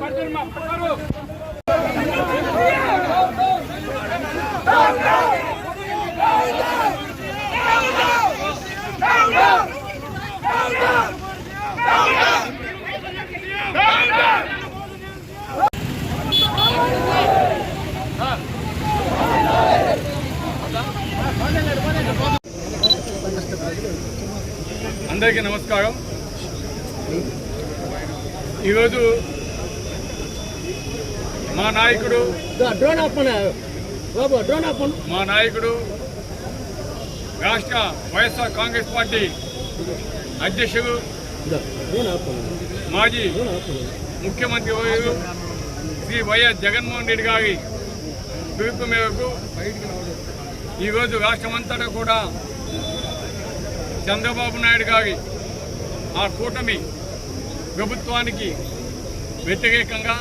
పడుతున్నా పడతారు అందరికీ నమస్కారం. ఈరోజు మా నాయకుడు మా నాయకుడు రాష్ట్ర వైఎస్ఆర్ కాంగ్రెస్ పార్టీ అధ్యక్షుడు మాజీ ముఖ్యమంత్రి శ్రీ వైఎస్ జగన్మోహన్ రెడ్డి గారి పిలుపు మేరకు ఈరోజు రాష్ట్రమంతటా కూడా చంద్రబాబు నాయుడు గారి ఆ కూటమి ప్రభుత్వానికి వ్యతిరేకంగా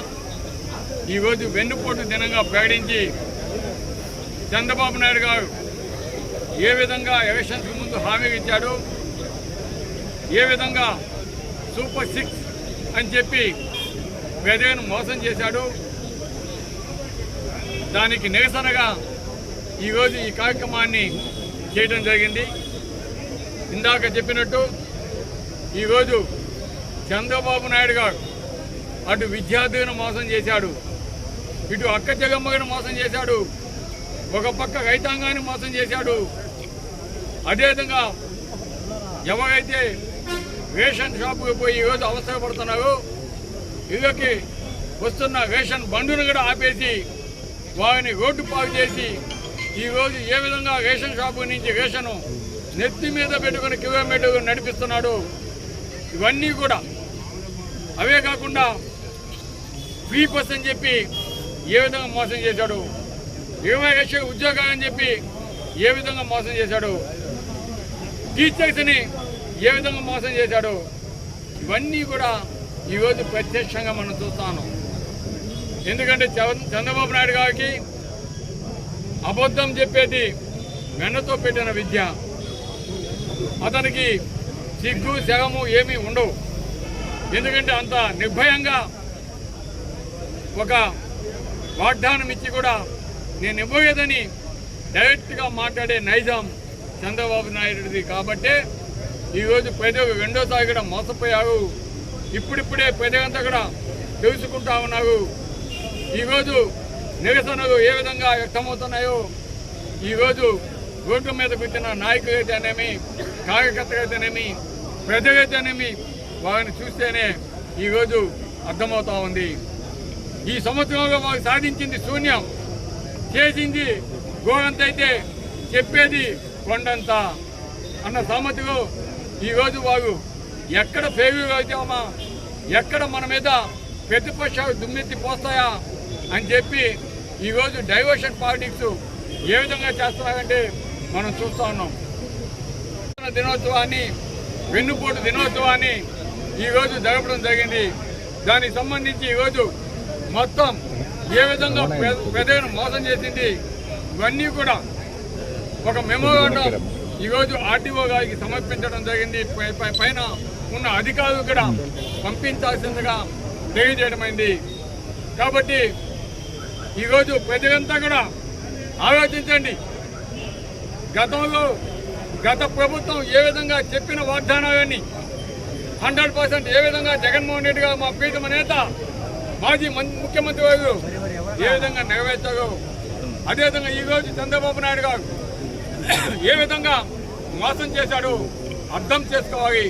ఈరోజు వెన్నుపోటు దినంగా ప్రకటించి చంద్రబాబు నాయుడు గారు ఏ విధంగా ఎలక్షన్స్ ముందు హామీ ఇచ్చాడు ఏ విధంగా సూపర్ సిక్స్ అని చెప్పి ప్రజలను మోసం చేశాడు దానికి నిరసనగా ఈరోజు ఈ కార్యక్రమాన్ని చేయడం జరిగింది. ఇందాక చెప్పినట్టు ఈరోజు చంద్రబాబు నాయుడు గారు అటు విద్యార్థులను మోసం చేశాడు ఇటు అక్క జగమ్మగను మోసం చేశాడు ఒక పక్క రైతాంగాన్ని మోసం చేశాడు. అదేవిధంగా ఎవరైతే రేషన్ షాపుకి పోయి ఈరోజు అవసరపడుతున్నారో ఇళ్ళకి వస్తున్న రేషన్ బండును కూడా ఆపేసి వారిని రోడ్డు పాలు చేసి ఈరోజు ఏ విధంగా రేషన్ షాపు నుంచి రేషను నెత్తి మీద పెట్టుకుని కిలోమీటర్ నడిపిస్తున్నాడు? ఇవన్నీ కూడా. అవే కాకుండా ఫ్రీ బస్ అని చెప్పి ఏ విధంగా మోసం చేశాడు? ఇరవై లక్షల ఉద్యోగాలు అని చెప్పి ఏ విధంగా మోసం చేశాడు? టీచర్స్ని ఏ విధంగా మోసం చేశాడు? ఇవన్నీ కూడా ఈరోజు ప్రత్యక్షంగా మనం చూస్తాను ఎందుకంటే చంద్రబాబు నాయుడు గారికి అబద్ధం చెప్పేది వెన్నతో పెట్టిన విద్య. అతనికి సిగ్గు శగము ఏమీ ఉండవు. ఎందుకంటే అంత నిర్భయంగా ఒక వాగ్దానం ఇచ్చి కూడా నేను ఇవ్వలేదని డైరెక్ట్గా మాట్లాడే నైజాం చంద్రబాబు నాయుడుది. కాబట్టే ఈరోజు ప్రజలు రెండోసారి కూడా మోసపోయారు. ఇప్పుడిప్పుడే ప్రజలంతా కూడా తెలుసుకుంటా ఉన్నారు. ఈరోజు నిరసనలు ఏ విధంగా వ్యక్తమవుతున్నాయో ఈరోజు రోడ్డు మీద కూర్చున్న నాయకులైతేనేమి కార్యకర్తలైతేనేమి ప్రజలైతేనేమి వారిని చూస్తేనే ఈరోజు అర్థమవుతా ఉంది. ఈ సంవత్సరంలో వారు సాధించింది శూన్యం. చేసింది గోరంత అయితే చెప్పేది కొండంత. అన్న సామతిలో ఈరోజు వారు ఎక్కడ ఫెయిల్యూర్ అవుతామా? ఎక్కడ మన మీద ప్రతిపక్షాలు దుమ్మెత్తి పోస్తాయా అని చెప్పి ఈరోజు డైవర్షన్ పాలిటిక్స్ ఏ విధంగా చేస్తున్నారంటే మనం చూస్తూ ఉన్నాం. దినోత్సవాన్ని వెన్నుపోటు దినోత్సవాన్ని ఈరోజు జరపడం జరిగింది. దానికి సంబంధించి ఈరోజు మొత్తం ఏ విధంగా పెదవిని మోసం చేసింది ఇవన్నీ కూడా ఒక మెమోరాండం ఈరోజు ఆర్టీఓ గారికి సమర్పించడం జరిగింది. పై- పై- పైన ఉన్న అధికారులు కూడా పంపించాల్సిందిగా తెలియజేయడమైంది. కాబట్టి ఈరోజు ప్రజలంతా కూడా ఆలోచించండి. గతంలో గత ప్రభుత్వం ఏ విధంగా చెప్పిన వాగ్దానాలన్నీ హండ్రెడ్ పర్సెంట్ ఏ విధంగా జగన్మోహన్ రెడ్డి గారు మా ప్రీతమ నేత మాజీ మం- ముఖ్యమంత్రి వారు ఏ విధంగా నెరవేర్చారో అదేవిధంగా ఈరోజు చంద్రబాబు నాయుడు గారు ఏ విధంగా మోసం చేశాడు అర్థం చేసుకోవాలి.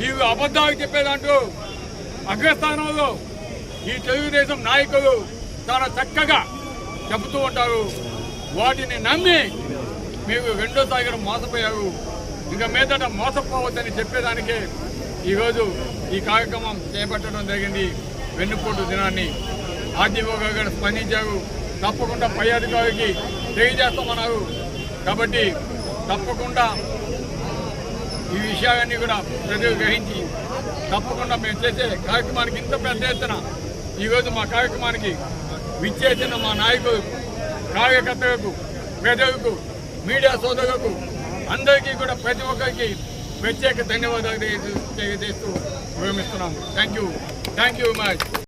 ఈ అబద్ధాలు చెప్పేదంటూ అగ్రస్థానంలో ఈ తెలుగుదేశం నాయకులు చాలా చక్కగా చెబుతూ ఉంటారు. వాటిని నమ్మి మీకు రెండో తాగిన మోసపోయారు ఇంకా మీదట మోసపోవద్దని చెప్పేదానికే ఈరోజు ఈ కార్యక్రమం చేపట్టడం జరిగింది. వెన్నుపోటు దినాన్ని ఆర్టీఓ గారు స్పందించారు. తప్పకుండా పై అధికారికి తెలియజేస్తామన్నారు. కాబట్టి తప్పకుండా ఈ విషయాలన్నీ కూడా ప్రజలు గ్రహించి తప్పకుండా మేము చేసే కార్యక్రమానికి ఇంత పెద్ద ఎత్తున ఈరోజు మా కార్యక్రమానికి విచ్చేసిన మా నాయకులు కార్యకర్తలకు ప్రజలకు మీడియా సోదరులకు అందరికీ కూడా ప్రతి ఒక్కరికి ప్రత్యేక ధన్యవాదాలు తెలియజేస్తూ విరమిస్తున్నాము. Thank you thank you much